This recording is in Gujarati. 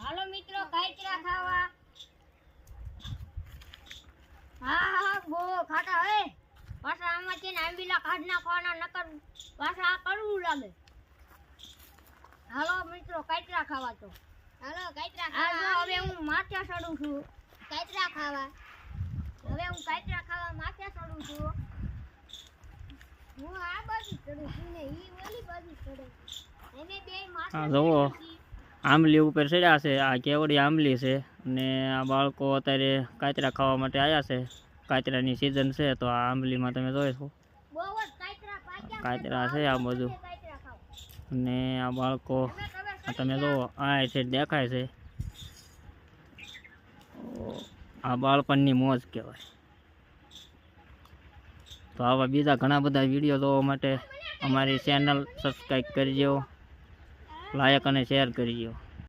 હાલો મિત્રો કાચરા ખાવા. હા હા બો ખાતા હે. પાછા આમાં છે ને આંબીલા કાઢ નાખવાના નકર પાછા આ કરવું લાગે. હાલો મિત્રો કાચરા ખાવા તો. હાલો કાચરા ખાવા. હવે હું માથા ચડું છું. કાચરા ખાવા. હવે હું કાચરા ખાવા માથા ચડું છું. હું આ બાજુ ચડું છું ને ઈ ઓલી બાજુ ચડે એને બે માથા જુઓ. આંબલી ઉપર ચડ્યા છે. આ કેવડી આંબલી છે અને આ બાળકો અત્યારે કાતરા ખાવા માટે આવ્યા છે. કાતરાની સિઝન છે તો આ આંબલીમાં તમે જોઈ છો કાચરા છે આ બધું અને આ બાળકો તમે જુઓ આ છે દેખાય છે. આ બાળપણની મોજ કહેવાય. તો આવા બીજા ઘણા બધા વીડિયો જોવા માટે અમારી ચેનલ સબસ્ક્રાઈબ કરજો લાયક અને શેર કરજો